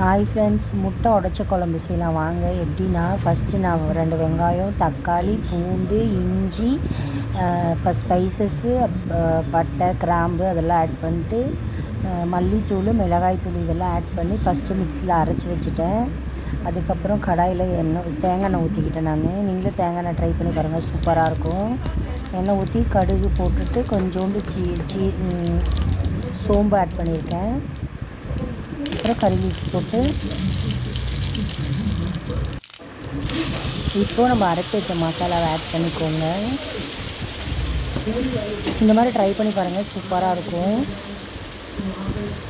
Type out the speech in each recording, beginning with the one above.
Hi friends முட்டை உடச்ச குழம்பு செய்யலாம். வாங்க எப்படின்னா ஃபஸ்ட்டு நான் ரெண்டு வெங்காயம் தக்காளி பூண்டு இஞ்சி இப்போ ஸ்பைசஸ்ஸு பட்டை கிராம்பு அதெல்லாம் ஆட் பண்ணிட்டு மல்லித்தூள் மிளகாய்த்தூள் இதெல்லாம் ஆட் பண்ணி ஃபஸ்ட்டு மிக்சியில் அரைச்சி வச்சுட்டேன். அதுக்கப்புறம் கடாயில் எண்ணெய் தேங்காய் எண்ணெய் ஊற்றிக்கிட்டேன் நான். நீங்களும் தேங்காய் எண்ணெய் ட்ரை பண்ணி பாருங்கள் சூப்பராக இருக்கும். எண்ணெய் ஊற்றி கடுகு போட்டுட்டு கொஞ்சோண்டு சீ சீ சோம்பு ஆட் பண்ணியிருக்கேன். அப்புறம் கறி போட்டு. இப்போ நம்ம அரைச்சி வச்ச மசாலாவை ஆட் பண்ணிக்கோங்க. இந்த மாதிரி ட்ரை பண்ணி பாருங்கள் சூப்பராக இருக்கும்.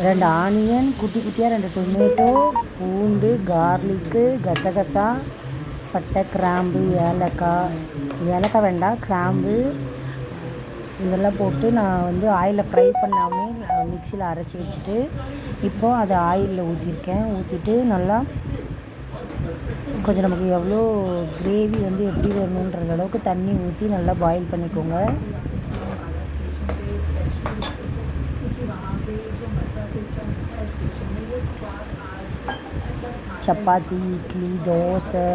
ரெண்டு ஆனியன் குட்டி குட்டியாக ரெண்டு டொமேட்டோ பூண்டு கார்லிக்கு கசகசா பட்டை கிராம்பு ஏலக்காய். ஏலக்காய் வேண்டாம் கிராம்பு இதெல்லாம் போட்டு நான் வந்து ஆயிலில் ஃப்ரை பண்ணாமே மிக்சியில் அரைச்சி வச்சுட்டு இப்போது அதை ஆயிலில் ஊற்றிருக்கேன் ஊற்றிட்டு நல்லா கொஞ்சம் நமக்கு எவ்வளோ கிரேவி வந்து எப்படி வேணுன்ற அளவுக்கு தண்ணி ஊற்றி நல்லா பாயில் பண்ணிக்கோங்க. சப்பாத்தி இட்லி தோசை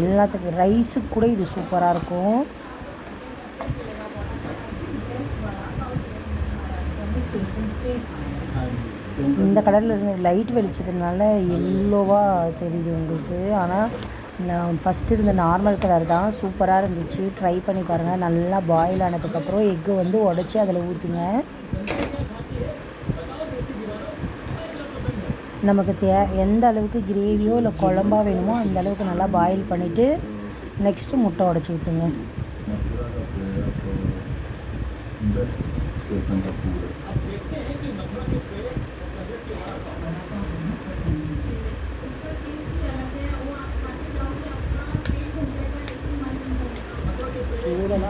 எல்லாத்துக்கும் ரைஸுக்கு கூட இது சூப்பராக இருக்கும். இந்த கலரில் இருந்து லைட் வெளிச்சதுனால எல்லோவாக தெரியுது உங்களுக்கு. ஆனால் நான் ஃபஸ்ட்டு இருந்த நார்மல் கலர் தான். சூப்பராக இருந்துச்சு. ட்ரை பண்ணி பாருங்கள் நல்லா பாயில் ஆனதுக்கப்புறம் எக்கு வந்து உடச்சி அதில் ஊற்றுங்க நமக்கு தே எந்த அளவுக்கு கிரேவியோ இல்லை குழம்பா வேணுமோ அந்த அளவுக்கு நல்லா பாயில் பண்ணிவிட்டு நெக்ஸ்ட்டு முட்டை உடச்சி ஊற்றுங்க best station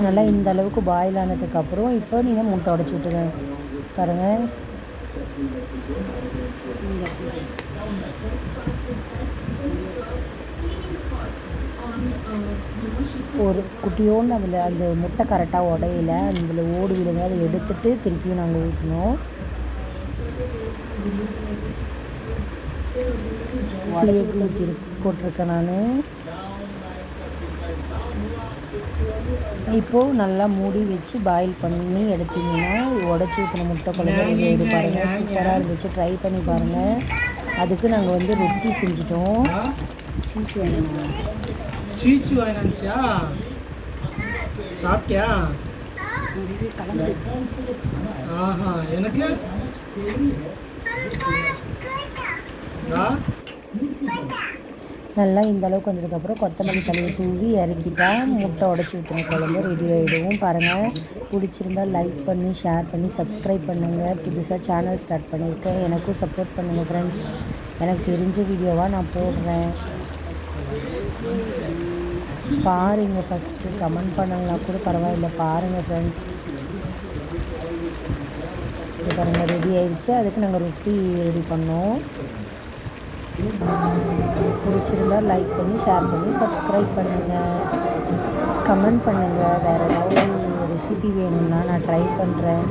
நல்லா இந்த அளவுக்கு பாயில் ஆனதுக்கப்புறம் இப்போ நீங்கள் முட்டை உடச்சி ஊற்றுங்க பாருங்கள் ஒரு குட்டியோன்னு அதில் அந்த முட்டை கரெக்டாக உடையில அதில் ஓடு விழுந்து அதை எடுத்துட்டு திருப்பியும் நாங்கள் ஊற்றினோம் எக் ஊற்றி போட்டிருக்கேன் நான். இப்போது நல்லா மூடி வச்சு பாயில் பண்ணி எடுத்தீங்கன்னா உடச்சி ஊற்றின முட்டை குழம்பு ரெடி ஆகிடு பாருங்கள் சூப்பராக இருந்துச்சு. ட்ரை பண்ணி பாருங்கள் அதுக்கு நாங்கள் வந்து ரொட்டி செஞ்சிட்டோம். சீஸ் வேணும் சீச்சு வாங்கினாச்சா சாப்பிட்டியா? ஆஹா எனக்கு? நல்லா இந்த அளவுக்கு வந்ததுக்கப்புறம் கொத்தமல்லி தலையை தூவி இறக்கிட்டா முட்டை உடச்சி ஊற்றின குழம்பு ரெடி ஆகிடும் பாருங்கள் பிடிச்சிருந்தா லைக் பண்ணி ஷேர் பண்ணி சப்ஸ்கிரைப் பண்ணுங்கள் புதுசாக சேனல் ஸ்டார்ட் பண்ணியிருக்கேன். எனக்கும் சப்போர்ட் பண்ணுங்கள் ஃப்ரெண்ட்ஸ் எனக்கு தெரிஞ்ச வீடியோவாக நான் போடுறேன். பாருங்கள் ஃபஸ்ட்டு கமெண்ட் பண்ணலாம் கூட பரவாயில்ல. பாருங்கள் ஃப்ரெண்ட்ஸ் இது பாருங்கள் ரெடி ஆயிடுச்சு. அதுக்கு நாங்கள் ரொட்டி ரெடி பண்ணோம். பிடிச்சிருந்தா லைக் பண்ணி ஷேர் பண்ணி சப்ஸ்கிரைப் பண்ணுங்கள் கமெண்ட் பண்ணுங்கள் வேறு ஏதாவது ரெசிபி வேணும்னா நான் ட்ரை பண்ணுறேன்